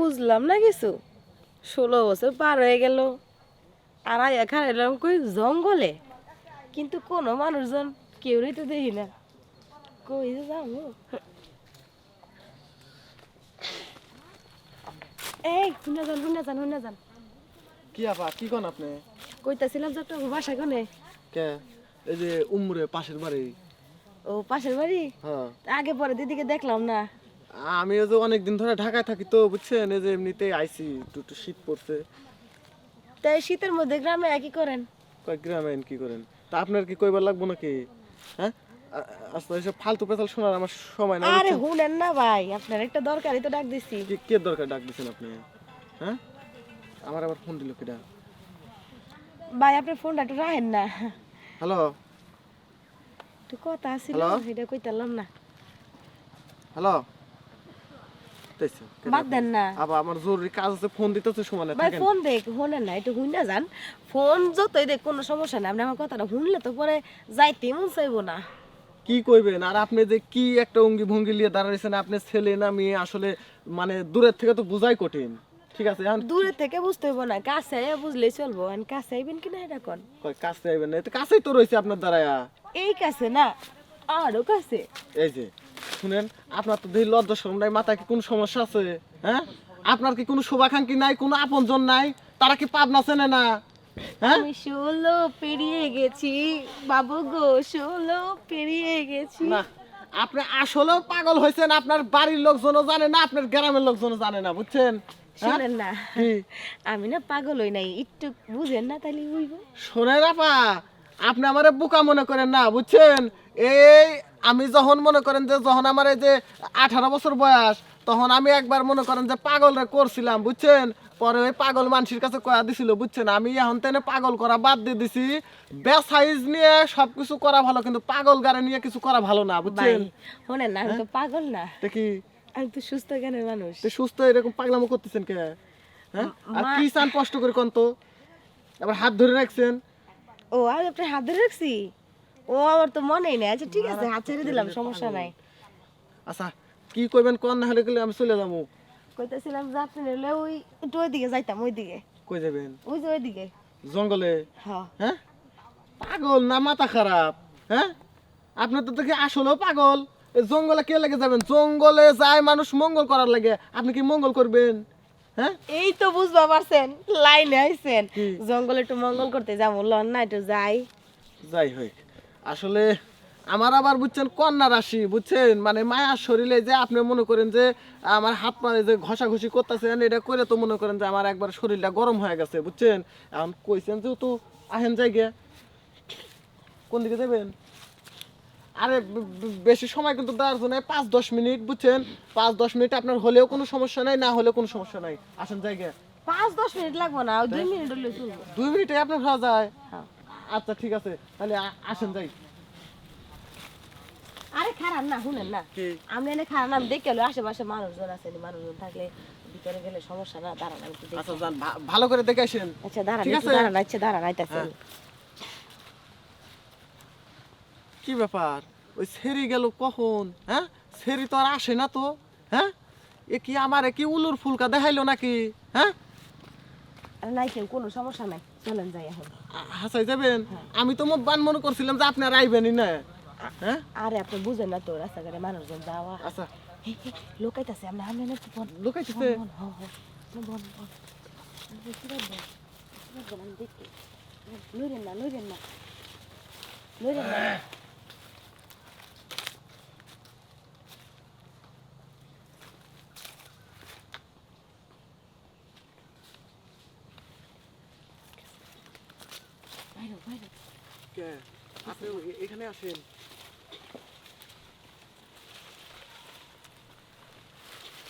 বুঝলাম না কিছু। ষোলো বছর পার হয়ে গেল। আর এখানে এলাম কই জঙ্গলে? কিন্তু কোনো মানুষজন কেউই তো দেখি না। কই যে যাব? এই শুনে যান শুনে যান শুনে যান। কি আপা কি কোন আপনি? কইতাছিলাম যে একটা বাসা কোনে? কে? এই যে উমরে পাশের বাড়ি। ও পাশের বাড়ি? হ্যাঁ। আগে পরে দিদিকে দেখলাম না। আমি ওই যে অনেকদিন ধরে ঢাকায় থাকি তো বুঝছেন? এই যে এমনিতে আইছি একটু একটু শীত পড়ছে। তাই শীতের মধ্যে গ্রামে একই করেন? কয় গ্রামে কি করেন? তা আপনার কি কইবার লাগবো নাকি? হ্যাঁ? আ- আসলে এসব ফালতু পেছাল শোনার আমার সময় না আরে? শুনেন না ভাই আপনার একটা দরকারি তো ডাক দিছি। কি কে দরকার ডাক দিছেন আপনি? হ্যাঁ? আমার আবার ফোন দিল কিটা ভাই আপনার ফোনটা একটু রাখেন না। হ্যালো? একটু কথা আছিল এটা কইতালাম না। হ্যালো? বাদ দেন না। আবার আমার জরুরি কাজ আছে ফোন দিতেছে ভাই ফোন দেখ শুনেন না একটু যান। ফোন যতই দেখ কোনো সমস্যা নেই। আপনি আমার কথাটা শুনলে তো পরে যাইতে মন চাইব না। কি কইবেন? আর আপনি যে কি একটা অঙ্গি ভঙ্গি নিয়ে দাঁড়াইছেন আপনি ছেলে না মেয়ে আসলে মানে দূরের থেকে তো বোঝাই কঠিন। ঠিক আছে এখন দূরে থেকে বুঝতে হইব না। কাছে আইয়া বুঝলেই চলবো। কাছে আইবেন কিনা এটা কোন? কাছে আইবেন না? তো কাছেই তো রয়েছে আপনার দ্বারায়া এই কাছে না আরও কাছে। এই যে শুনেন আপনার তো দেখি লজ্জা শরম নাই মাথায় কি কোনো সমস্যা আছে? হ্যাঁ? আপনার কি কোনো শুভাকাঙ্ক্ষী নাই কোনো আপনজন নাই? তারা কি পাবনা চেনে না? হ্যাঁ? আমি ষোলো পেরিয়ে গেছি বাবু গো ষোলো পেরিয়ে গেছি। না আপনি আসলেও পাগল হয়েছেন আপনার বাড়ির লোকজনও জানে না আপনার গ্রামের লোকজনও জানে না বুঝছেন? হ্যাঁ? না আমি না পাগল হই নাই একটু বুঝেন না তাহলে হইব। শোনেন আপা আপনি আমারে বোকা মনে করেন না বুঝছেন? এই আমি যখন মনে করেন যে যখন আমার এই যে আঠারো বছর বয়স তখন আমি একবার মনে করেন যে পাগল রে করছিলাম বুঝছেন? পরে ওই পাগল মানুষের কাছে কয়া দিছিল বুঝছেন? আমি এখন তেনে পাগল করা বাদ দিয়ে দিছি। বেসাইজ নিয়ে সবকিছু করা ভালো কিন্তু পাগল গাড়ি নিয়ে কিছু করা ভালো না বুঝছেন? শোনেন না আমি তো পাগল না। দেখি আমি তো সুস্থ জ্ঞানের মানুষ। তো সুস্থ এরকম পাগলামো করতেছেন কে? হ্যাঁ? আর কি চান কষ্ট করে কোন তো? আবার হাত ধরে রাখছেন? ও আমি আপনার হাত ধরে রাখছি? ও আমার তো মনেই নেই। আচ্ছা ঠিক আছে হাত ছেড়ে দিলাম সমস্যা নাই। আচ্ছা কি কইবেন কোন? না হলে গেলে আমি চলে যাব। কইতেছিলাম যে আপনি নিলে ওই একটু ওইদিকে যাইতাম ওইদিকে। কই যাবেন? ওই যে ওইদিকে। জঙ্গলে? হ্যাঁ। হ্যাঁ? পাগল না মাথা খারাপ? হ্যাঁ? আপনার তো দেখি আসলেও পাগল। জঙ্গলে কে লেগে যাবেন? জঙ্গলে যায় মানুষ মঙ্গল করার লাগে। আপনি কি মঙ্গল করবেন? হ্যাঁ? এই তো বুঝবা পারছেন লাইনে আইছেন। জঙ্গলে একটু মঙ্গল করতে যাব লন না একটু যাই। যাই হোক। আসলে আমার আবার বুঝছেন কন্যা রাশি বুঝছেন? মানে মায়ার শরীরে যে আপনি মনে করেন যে আমার হাত পা যে ঘষাঘষি করতেছেন এটা করে তো মনে করেন যে আমার একবার শরীরটা গরম হয়ে গেছে বুঝছেন? এখন কইছেন যেহেতু আহেন জায়গা কোন দিকে যাবেন? আরে বেশি সময় কিন্তু দেওয়ার জন্য পাঁচ দশ মিনিট বুঝছেন? পাঁচ দশ মিনিট আপনার হলেও কোনো সমস্যা নাই না হলেও কোনো সমস্যা নাই আসেন জায়গা পাঁচ দশ মিনিট লাগবো না দুই মিনিট হলে দুই মিনিটে আপনার হওয়া যায়। হ্যাঁ। আচ্ছা ঠিক আছে। তাহলে আসেন যাই। আরে খারাপ না শুনেন না। কি? আমি এনে খারাপ না দেখে আশেপাশে মানুষজন আছে মানুষজন থাকলে ভিতরে গেলে সমস্যা না দাঁড়ান আমি আচ্ছা যান ভালো করে দেখে আসেন। আচ্ছা দাঁড়ান? দাঁড়ান আচ্ছা দাঁড়ান আইতাছে। হ্যাঁ। কি ব্যাপার? ওই সেরি গেল কখন? হ্যাঁ? সেরি তো আর আসে না তো হ্যাঁ? এ কি আমার কি উলুর ফুলকা দেখাইলো নাকি? হ্যাঁ? নাই কেউ কোনো সমস্যা নাই। চলেন যাই এখন। হাসাই যাবেন? আমি তো বান মনে করছিলাম যে আপনি আর আইবেনই না। হ্যাঁ? আরে আপনি বুঝেন না তো রাস্তাঘাটে মানুষজন যাওয়া। আচ্ছা। লোকাইতাছে আমরা লইরেন লইরেন লইরেন না। কে? আপনি এখানে আসেন